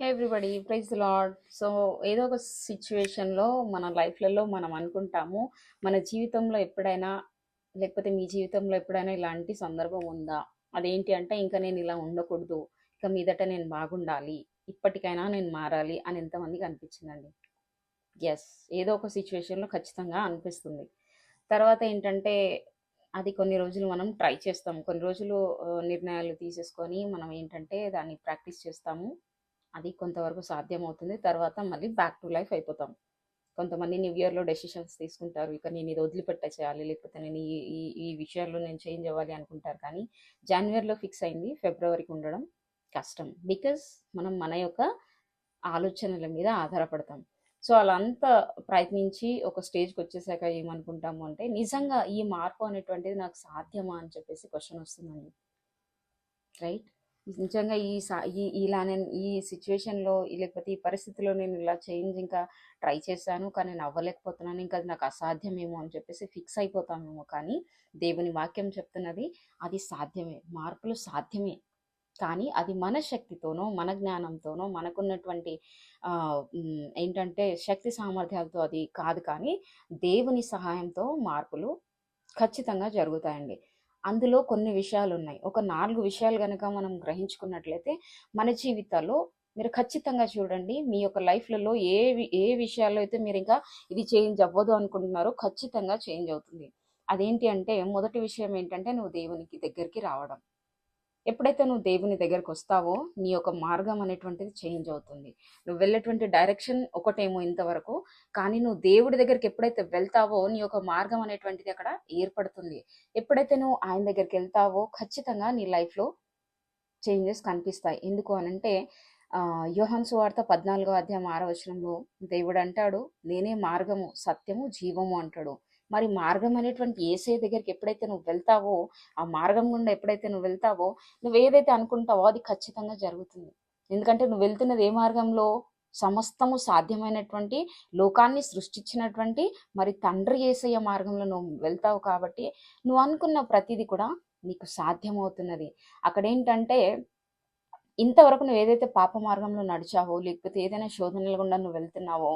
Hey everybody praise Lord so ఏదో ఒక సిచ్యువేషన్లో మన లైఫ్లలో మనం అనుకుంటాము మన జీవితంలో ఎప్పుడైనా లేకపోతే మీ జీవితంలో ఎప్పుడైనా ఇలాంటి సందర్భం ఉందా? అదేంటి అంటే ఇంకా నేను ఇలా ఉండకూడదు ఇక మీదట నేను బాగుండాలి ఇప్పటికైనా నేను మారాలి అని ఎంతమందికి అనిపించిందండి? ఎస్ ఏదో ఒక సిచ్యువేషన్లో ఖచ్చితంగా అనిపిస్తుంది. తర్వాత ఏంటంటే అది కొన్ని రోజులు మనం ట్రై చేస్తాము కొన్ని రోజులు నిర్ణయాలు తీసేసుకొని మనం ఏంటంటే దాన్ని ప్రాక్టీస్ చేస్తాము. అది కొంతవరకు సాధ్యమవుతుంది. తర్వాత మళ్ళీ బ్యాక్ టు లైఫ్ అయిపోతాం. కొంతమంది న్యూ ఇయర్లో డెసిషన్స్ తీసుకుంటారు. ఇక నేను ఇది వదిలిపెట్టేసేయాలి లేకపోతే నేను ఈ ఈ ఈ విషయాల్లో నేను చేంజ్ అవ్వాలి అనుకుంటారు. కానీ జనవరిలో ఫిక్స్ అయింది. ఫిబ్రవరికి ఉండడం కష్టం. బికాస్ మనం మన యొక్క ఆలోచనల మీద ఆధారపడతాం. సో అలా అంతా ప్రయత్నించి ఒక స్టేజ్కి వచ్చేసాక ఏమనుకుంటాము అంటే నిజంగా ఈ మార్పు అనేటువంటిది నాకు సాధ్యమా అని చెప్పేసి క్వశ్చన్ వస్తుందండి. రైట్ నిజంగా ఈ సా ఈ ఇలా నేను ఈ సిచ్యువేషన్లో లేకపోతే ఈ పరిస్థితిలో నేను ఇలా చేంజ్ ఇంకా ట్రై చేశాను కానీ నేను అవ్వలేకపోతున్నాను ఇంకా అది నాకు అసాధ్యమేమో అని చెప్పేసి ఫిక్స్ అయిపోతామేమో. కానీ దేవుని వాక్యం చెప్తున్నది అది సాధ్యమే మార్పులు సాధ్యమే. కానీ అది మన శక్తితోనో మన జ్ఞానంతోనో మనకున్నటువంటి ఏంటంటే శక్తి సామర్థ్యాలతో అది కాదు కానీ దేవుని సహాయంతో మార్పులు ఖచ్చితంగా జరుగుతాయండి. అందులో కొన్ని విషయాలు ఉన్నాయి ఒక నాలుగు విషయాలు కనుక మనం గ్రహించుకున్నట్లయితే మన జీవితాల్లో మీరు ఖచ్చితంగా చూడండి మీ యొక్క లైఫ్లలో ఏ వి- ఏ విషయాల్లో అయితే మీరు ఇంకా ఇది చేంజ్ అవ్వదు అనుకుంటున్నారో ఖచ్చితంగా చేంజ్ అవుతుంది. అదేంటి అంటే మొదటి విషయం ఏంటంటే నువ్వు దేవునికి దగ్గరికి రావడం. ఎప్పుడైతే నువ్వు దేవుని దగ్గరకు వస్తావో నీ యొక్క మార్గం అనేటువంటిది చేంజ్ అవుతుంది. నువ్వు వెళ్ళేటువంటి డైరెక్షన్ ఒకటేమో ఇంతవరకు కానీ నువ్వు దేవుడి దగ్గరికి ఎప్పుడైతే వెళ్తావో నీ యొక్క మార్గం అనేటువంటిది అక్కడ ఏర్పడుతుంది. ఎప్పుడైతే నువ్వు ఆయన దగ్గరికి వెళ్తావో ఖచ్చితంగా నీ లైఫ్లో చేంజెస్ కనిపిస్తాయి. ఎందుకు అనంటే ఆ, యోహాను సువార్త పద్నాలుగో అధ్యాయం ఆరో వచనంలో దేవుడు అంటాడు నేనే మార్గము సత్యము జీవము అంటాడు. మరి మార్గం అనేటువంటి ఏసే దగ్గరికి ఎప్పుడైతే నువ్వు వెళ్తావో ఆ మార్గం గుండా ఎప్పుడైతే నువ్వు వెళ్తావో నువ్వు ఏదైతే అనుకుంటావో అది ఖచ్చితంగా జరుగుతుంది. ఎందుకంటే నువ్వు వెళ్తున్నది ఏ మార్గంలో? సమస్తము సాధ్యమైనటువంటి లోకాన్ని సృష్టించినటువంటి మరి తండ్రి ఏసయ్య మార్గంలో నువ్వు వెళ్తావు కాబట్టి నువ్వు అనుకున్న ప్రతిదీ కూడా నీకు సాధ్యమవుతున్నది. అక్కడ ఏంటంటే ఇంతవరకు నువ్వు ఏదైతే పాప మార్గంలో నడిచావో లేకపోతే ఏదైనా శోధనల గుండా నువ్వు వెళ్తున్నావో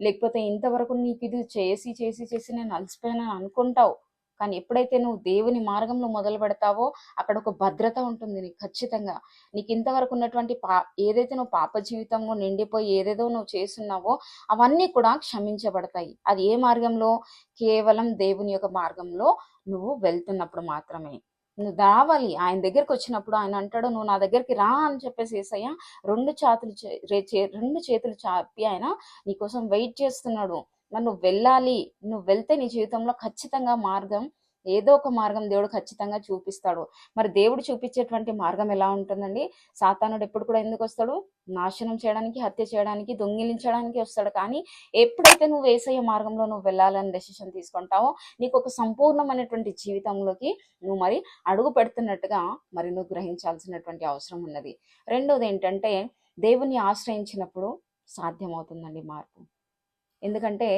లేకపోతే ఇంతవరకు నీకు ఇది చేసి చేసి చేసి నేను అలసిపోయానని అనుకుంటావు కానీ ఎప్పుడైతే నువ్వు దేవుని మార్గంలో మొదలు పెడతావో అక్కడ ఒక భద్రత ఉంటుంది నీకు ఖచ్చితంగా. నీకు ఇంతవరకు ఉన్నటువంటి పా ఏదైతే నువ్వు పాప జీవితంలో నిండిపోయి ఏదేదో నువ్వు చేస్తున్నావో అవన్నీ కూడా క్షమించబడతాయి. అది ఏ మార్గంలో? కేవలం దేవుని యొక్క మార్గంలో నువ్వు వెళ్తున్నప్పుడు మాత్రమే. నువ్వు రావాలి. ఆయన దగ్గరికి వచ్చినప్పుడు ఆయన అంటాడు నువ్వు నా దగ్గరికి రా అని చెప్పేసి ఏసయ్య రెండు చేతులు చే- రెండు చేతులు చాపి ఆయన నీకోసం వెయిట్ చేస్తున్నాడు. మరి నువ్వు వెళ్ళాలి. నువ్వు వెళ్తే నీ జీవితంలో ఖచ్చితంగా మార్గం ఏదో ఒక మార్గం దేవుడు ఖచ్చితంగా చూపిస్తాడు. మరి దేవుడు చూపించేటువంటి మార్గం ఎలా ఉంటుందండి? సాతానుడు ఎప్పుడు కూడా ఎందుకు వస్తాడు? నాశనం చేయడానికి హత్య చేయడానికి దొంగిలించడానికి వస్తాడు. కానీ ఎప్పుడైతే నువ్వు వేసయ్య మార్గంలో నువ్వు వెళ్ళాలని డెసిషన్ తీసుకుంటావో నీకు ఒక సంపూర్ణమైనటువంటి జీవితంలోకి నువ్వు మరి అడుగు పెడుతున్నట్టుగా మరి నువ్వు గ్రహించాల్సినటువంటి అవసరం ఉన్నది. రెండోది ఏంటంటే దేవుని ఆశ్రయించినప్పుడు సాధ్యమవుతుందండి మార్పు. ఎందుకంటే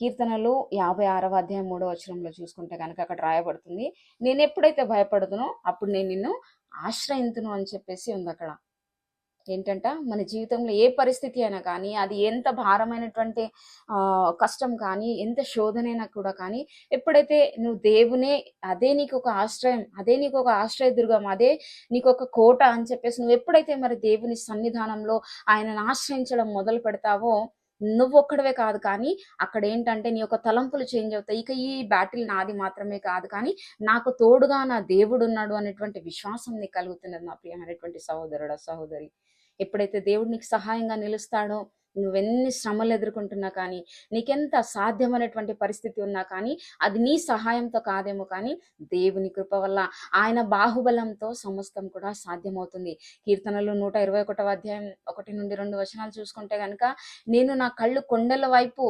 కీర్తనలు యాభై ఆరవ అధ్యాయం మూడవ వచనంలో చూసుకుంటే కనుక అక్కడ రాయబడుతుంది. నేను ఎప్పుడైతే భయపడుతునో అప్పుడు నేను నిన్ను ఆశ్రయింతును అని చెప్పేసి ఉంది అక్కడ. ఏంటంట? మన జీవితంలో ఏ పరిస్థితి అయినా కానీ అది ఎంత భారమైనటువంటి కష్టం కానీ ఎంత శోధనైనా కూడా కానీ ఎప్పుడైతే నువ్వు దేవునే అదే నీకు ఒక ఆశ్రయం అదే నీకు ఒక ఆశ్రయ దుర్గం అదే నీకు ఒక కోట అని చెప్పేసి నువ్వు ఎప్పుడైతే మరి దేవుని సన్నిధానంలో ఆయనను ఆశ్రయించడం మొదలు పెడతావో నువ్వు ఒక్కడవే కాదు కానీ అక్కడ ఏంటంటే నీ యొక్క తలంపులు చేంజ్ అవుతాయి. ఇక ఈ బ్యాటిల్ నాది మాత్రమే కాదు కానీ నాకు తోడుగా నా దేవుడు ఉన్నాడు అనేటువంటి విశ్వాసం నీకు కలుగుతున్నది నా ప్రియమైనటువంటి సహోదరుడు సహోదరి. ఎప్పుడైతే దేవుడు నీకు సహాయంగా నిలుస్తాడో నువ్వెన్ని శ్రమలు ఎదుర్కొంటున్నా కానీ నీకెంత అసాధ్యమైనటువంటి పరిస్థితి ఉన్నా కానీ అది నీ సహాయంతో కాదేమో కానీ దేవుని కృప వల్ల ఆయన బాహుబలంతో సమస్తం కూడా సాధ్యమవుతుంది. కీర్తనలు నూట ఇరవై ఒకటవ అధ్యాయం ఒకటి నుండి రెండు వచనాలు చూసుకుంటే కనుక నేను నా కళ్ళు కొండల వైపు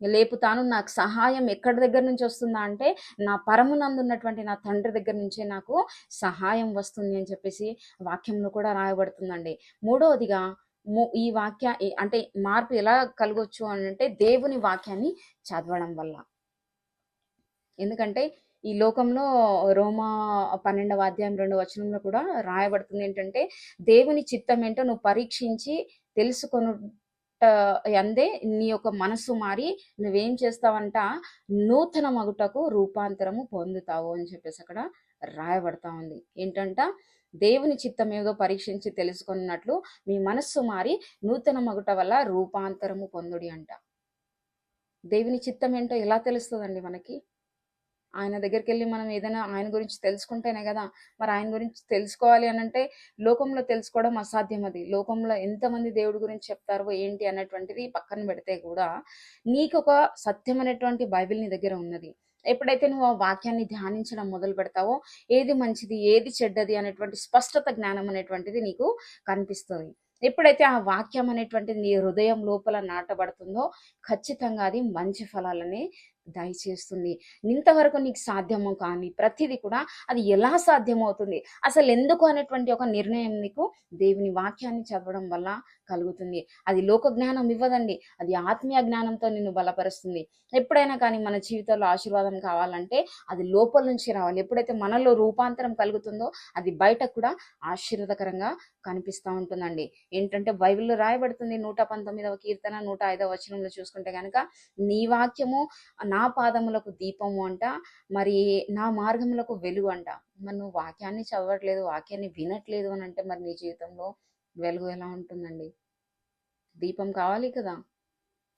లేపుతాను నాకు సహాయం ఎక్కడి దగ్గర నుంచి వస్తుందా అంటే నా పరమునందు ఉన్నటువంటి నా తండ్రి దగ్గర నుంచే నాకు సహాయం వస్తుంది అని చెప్పేసి వాక్యంలో కూడా రాయబడుతుందండి. మూడవదిగా ఈ వాక్య అంటే మార్పు ఎలా కలగొచ్చు అని అంటే దేవుని వాక్యాన్ని చదవడం వల్ల. ఎందుకంటే ఈ లోకంలో రోమా పన్నెండవ అధ్యాయం రెండవ వచనంలో కూడా రాయబడుతుంది ఏంటంటే దేవుని చిత్తం ఏంటో నువ్వు పరీక్షించి తెలుసుకొనుట అందే నీ యొక్క మనసు మారి నువ్వేం చేస్తావంట? నూతన మగుటకు రూపాంతరము పొందుతావు అని చెప్పేసి అక్కడ రాయబడతా ఉంది. ఏంటంట దేవుని చిత్తం ఏదో పరీక్షించి తెలుసుకున్నట్లు మీ మనస్సు మారి నూతన మగుట వల్ల రూపాంతరము పొందుడి అంట. దేవుని చిత్తం ఏంటో ఎలా తెలుస్తుందండి మనకి? ఆయన దగ్గరికి వెళ్ళి మనం ఏదైనా ఆయన గురించి తెలుసుకుంటేనే కదా. మరి ఆయన గురించి తెలుసుకోవాలి అని అంటే లోకంలో తెలుసుకోవడం అసాధ్యం అది. లోకంలో ఎంతమంది దేవుడి గురించి చెప్తారో ఏంటి అన్నటువంటిది పక్కన పెడితే కూడా నీకు ఒక సత్యమైనటువంటి బైబిల్ నీ దగ్గర ఉన్నది. ఎప్పుడైతే నువ్వు ఆ వాక్యాన్ని ధ్యానించడం మొదలు పెడతావో ఏది మంచిది ఏది చెడ్డది అనేటువంటి స్పష్టత జ్ఞానం అనేటువంటిది నీకు కనిపిస్తుంది. ఎప్పుడైతే ఆ వాక్యం అనేటువంటిది నీ హృదయం లోపల నాటబడుతుందో ఖచ్చితంగా అది మంచి ఫలాలని దయచేస్తుంది. ఇంతవరకు నీకు సాధ్యమో కానీ ప్రతిదీ కూడా అది ఎలా సాధ్యమవుతుంది? అసలు ఎందుకు అనేటువంటి ఒక నిర్ణయం నీకు దేవుని వాక్యాన్ని చదవడం వల్ల కలుగుతుంది? అది లోక జ్ఞానం ఇవ్వదండి. అది ఆత్మీయ జ్ఞానంతో నిన్ను బలపరుస్తుంది. ఎప్పుడైనా కానీ మన జీవితంలో ఆశీర్వాదం కావాలంటే అది లోపల నుంచి రావాలి. ఎప్పుడైతే మనలో రూపాంతరం కలుగుతుందో అది బయటకు కూడా ఆశీర్వాదకరంగా కనిపిస్తూ ఉంటుందండి. ఏంటంటే బైబిల్లో రాయబడుతుంది నూట పంతొమ్మిదవ కీర్తన నూట ఐదవ వచనంలో చూసుకుంటే కనుక నీ వాక్యము నా పాదములకు దీపము అంట మరి నా మార్గములకు వెలుగు అంట. మరి నువ్వు వాక్యాన్ని చదవట్లేదు వాక్యాన్ని వినట్లేదు అని అంటే మరి నీ జీవితంలో వెలుగు ఎలా ఉంటుందండి? దీపం కావాలి కదా?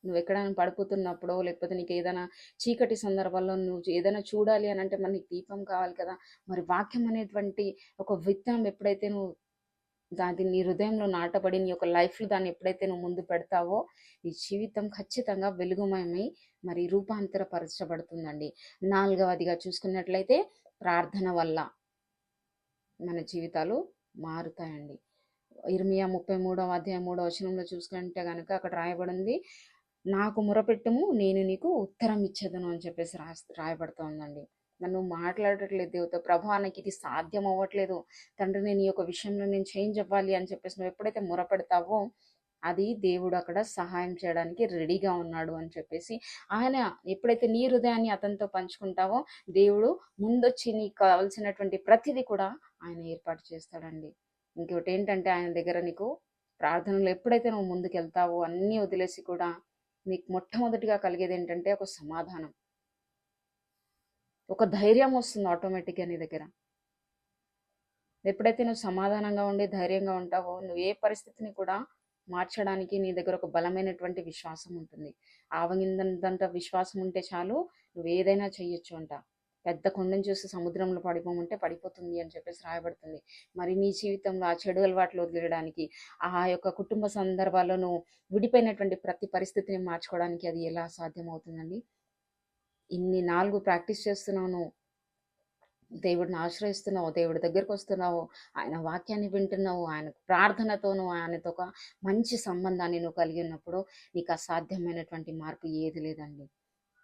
నువ్వు ఎక్కడైనా పడిపోతున్నప్పుడో లేకపోతే నీకు ఏదైనా చీకటి సందర్భాల్లో నువ్వు ఏదైనా చూడాలి అని అంటే మరి నీకు దీపం కావాలి కదా? మరి వాక్యం అనేటువంటి ఒక విత్తనం ఎప్పుడైతే నువ్వు దాని నీ హృదయంలో నాటబడి నీ యొక్క లైఫ్లో దాన్ని ఎప్పుడైతే నువ్వు ముందు పెడతావో నీ జీవితం ఖచ్చితంగా వెలుగుమయమై మరి రూపాంతరపరచబడుతుందండి. నాలుగవదిగా చూసుకున్నట్లయితే ప్రార్థన వల్ల మన జీవితాలు మారుతాయండి. ఇర్మియా ముప్పై మూడవ అధ్యాయం మూడవ వచనంలో చూసుకుంటే కనుక అక్కడ రాయబడింది నాకు మురపెట్టము నేను నీకు ఉత్తరం ఇచ్చేదను అని చెప్పేసి రా రాయబడుతోందండి నన్ను మాట్లాడట్లేదు దేవుతో ప్రభా నాకు ఇది సాధ్యం అవ్వట్లేదు తండ్రి నేను ఈ యొక్క విషయంలో నేను చేంజ్ అవ్వాలి అని చెప్పేసి నువ్వు ఎప్పుడైతే మురపెడతావో అది దేవుడు అక్కడ సహాయం చేయడానికి రెడీగా ఉన్నాడు అని చెప్పేసి ఆయన ఎప్పుడైతే నీ హృదయాన్ని అతనితో పంచుకుంటావో దేవుడు ముందొచ్చి నీకు కావాల్సినటువంటి ప్రతిదీ కూడా ఆయన ఏర్పాటు చేస్తాడండి. ఇంకోటి ఏంటంటే ఆయన దగ్గర నీకు ప్రార్థనలు ఎప్పుడైతే నువ్వు ముందుకు వెళ్తావో అన్నీ వదిలేసి కూడా నీకు మొట్టమొదటిగా కలిగేది ఏంటంటే ఒక సమాధానం. ఒక ధైర్యం వస్తుంది ఆటోమేటిక్గా నీ దగ్గర. ఎప్పుడైతే నువ్వు సమాధానంగా ఉండి ధైర్యంగా ఉంటావో నువ్వు ఏ పరిస్థితిని కూడా మార్చడానికి నీ దగ్గర ఒక బలమైనటువంటి విశ్వాసం ఉంటుంది. ఆవగిందంత విశ్వాసం ఉంటే చాలు నువ్వు ఏదైనా చెయ్యొచ్చు అంట. పెద్ద కొండను చూసి సముద్రంలో పడిపోమంటే పడిపోతుంది అని చెప్పేసి రాయబడుతుంది. మరి నీ జీవితంలో ఆ చెడు అలవాట్లు వదిలేయడానికి ఆ యొక్క కుటుంబ సందర్భాలను విడిపోయినటువంటి ప్రతి పరిస్థితిని మార్చుకోవడానికి అది ఎలా సాధ్యమవుతుందండి? ఇన్ని నాలుగు ప్రాక్టీస్ చేస్తున్నాను. దేవుడిని ఆశ్రయిస్తున్నావు దేవుడి దగ్గరకు వస్తున్నావు ఆయన వాక్యాన్ని వింటున్నావు ఆయన ప్రార్థనతోను ఆయనతో ఒక మంచి సంబంధాన్ని నువ్వు కలిగి ఉన్నప్పుడు నీకు అసాధ్యమైనటువంటి మార్పు ఏది లేదండి.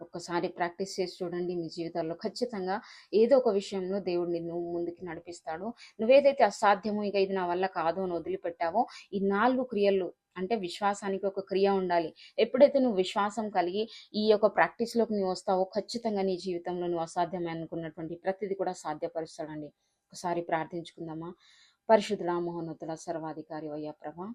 ఒక్కసారి ప్రాక్టీస్ చేసి చూడండి మీ జీవితాల్లో ఖచ్చితంగా ఏదో ఒక విషయంలో దేవుడు నిన్ను ముందుకు నడిపిస్తాడు. నువ్వేదైతే అసాధ్యమో ఇక ఇది నా వల్ల కాదు అని వదిలిపెట్టావో ఈ నాలుగు క్రియలు అంటే విశ్వాసానికి ఒక క్రియ ఉండాలి. ఎప్పుడైతే నువ్వు విశ్వాసం కలిగి ఈ యొక్క ప్రాక్టీస్లోకి నువ్వు వస్తావో ఖచ్చితంగా నీ జీవితంలో నువ్వు అసాధ్యమే అనుకున్నటువంటి ప్రతిదీ కూడా సాధ్యపరుస్తాడండి. ఒకసారి ప్రార్థించుకుందామా? పరిశుద్ధుడా మహోన్నతుల సర్వాధికారి అయ్యా ప్రభా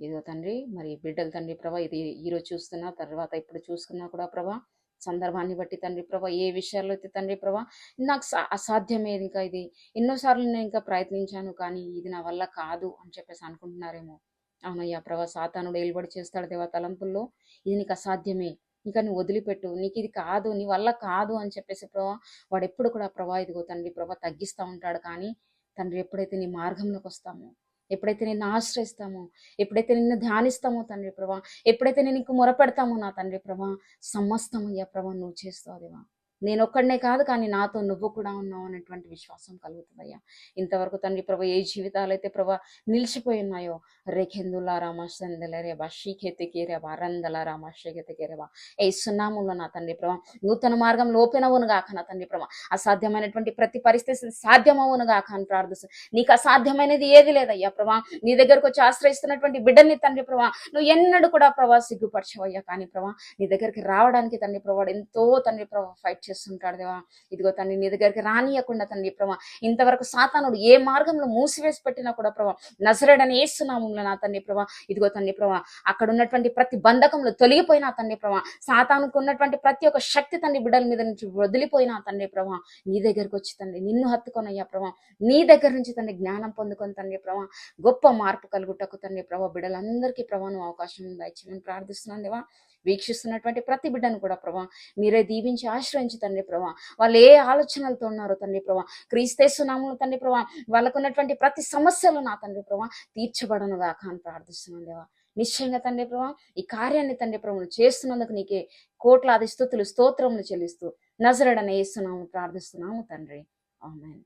ఇదిగో తండ్రి మరి బిడ్డల తండ్రి ప్రభా ఇది ఈరోజు చూస్తున్నా తర్వాత ఇప్పుడు చూసుకున్నా కూడా ప్రభా సందర్భాన్ని బట్టి తండ్రి ప్రభా ఏ విషయాల్లో అయితే తండ్రి ప్రభా నాకు సా- అసాధ్యమే ఇంకా ఇది. ఎన్నోసార్లు నేను ఇంకా ప్రయత్నించాను కానీ ఇది నా వల్ల కాదు అని చెప్పేసి అనుకుంటున్నారేమో. అవునయ్యా ప్రభా సాతానుడు ఏలుబడి చేస్తాడు దేవా తలంపుల్లో. ఇది నీకు అసాధ్యమే. ఇంకా నువ్వు వదిలిపెట్టు. నీకు ఇది కాదు నీ వల్ల కాదు అని చెప్పేసి ప్రభా వాడు ఎప్పుడు కూడా ప్రభా ఇదిగో తండ్రి ప్రభా తగ్గిస్తూ ఉంటాడు. కానీ తండ్రి ఎప్పుడైతే నీ మార్గంలోకి వస్తామో ఎప్పుడైతే నిన్ను ఆశ్రయిస్తామో ఎప్పుడైతే నిన్ను ధ్యానిస్తామో తండ్రి ప్రభా ఎప్పుడైతే నేను నీకు మొరపెడతామో నా తండ్రి ప్రభా సమస్తమయ్యా ప్రభా నువ్వు చేస్తావు దేవా. నేను ఒక్కడనే కాదు కానీ నాతో నువ్వు కూడా ఉన్నావు అనేటువంటి విశ్వాసం కలుగుతుందయ్యా. ఇంతవరకు తండ్రి ప్రభా ఏ జీవితాలు అయితే ప్రభా నిలిచిపోయి ఉన్నాయో రేఖెందులా రామాశందల బా షీకెతికేరే బా రందల రామా షేకెతికేరే బా ఏ సున్నాములో నా తండ్రి ప్రభా నూతన మార్గంలో ఓపెన్ గాక నా తండ్రి ప్రభా. అసాధ్యమైనటువంటి ప్రతి పరిస్థితి సాధ్యమవును గాక అని ప్రార్థిస్తాను నీకు అసాధ్యమైనది ఏది లేదయ్యా ప్రభా. నీ దగ్గరకు వచ్చి ఆశ్రయిస్తున్నటువంటి బిడ్డని తండ్రి ప్రభా నువ్వు ఎన్నడూ కూడా ప్రభా సిగ్గుపరచవయ్యా. కానీ ప్రభా నీ దగ్గరికి రావడానికి తండ్రి ప్రభా ఎంతో తండ్రి ప్రభా ఫైట్ చేస్తుంటాడు దేవా. ఇదిగో తండ్రి నీ దగ్గరికి రానియకుండా తండ్రి ప్రభా ఇంతవరకు సాతానుడు ఏ మార్గంలో మూసివేసి పెట్టినా కూడా ప్రభా నజరడని ఏస్తున్నాములో నా తండ్రి ప్రభా ఇదిగో తండ్రి ప్రభా అక్కడ ఉన్నటువంటి ప్రతి బంధకంలో తొలగిపోయినా తండ్రి ప్రభా సాతానుకు ఉన్నటువంటి ప్రతి ఒక్క శక్తి తండ్రి బిడ్డల మీద నుంచి వదిలిపోయినా తండ్రి ప్రభా నీ దగ్గరకు వచ్చి తండ్రి నిన్ను హత్తుకొనయ్యా ప్రభా నీ దగ్గర నుంచి తండ్రి జ్ఞానం పొందుకొని తండ్రి ప్రభా గొప్ప మార్పు కలుగుటకు తండ్రి ప్రభా బిడ్డలందరికీ ప్రభావం అవకాశం దయచేయమని ప్రార్థిస్తున్నాను దేవా. వీక్షిస్తున్నటువంటి ప్రతి బిడ్డను కూడా ప్రభా మీరే దీవించి ఆశ్రయించి తండ్రి ప్రభా వాళ్ళు ఏ ఆలోచనలతో ఉన్నారో తండ్రి ప్రభా క్రీస్తేస్తున్నాము తండ్రి ప్రభా వాళ్ళకు ఉన్నటువంటి ప్రతి సమస్యలు నా తండ్రి ప్రభా తీర్చబడను గాక అని ప్రార్థిస్తున్నాను దేవా. నిశ్చయంగా తండ్రి ప్రభా ఈ కార్యాన్ని తండ్రి ప్రభు చేస్తున్నందుకు నీకే కోట్లాది స్థుతులు స్తోత్రములు చెల్లిస్తూ నజరడని వేస్తున్నాము ప్రార్థిస్తున్నాము తండ్రి. ఆమెన్.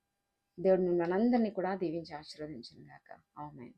దేవుడు మిమ్మల్ని అందరినీ కూడా దీవించి ఆశీర్వదించిన గాక. ఆమెన్.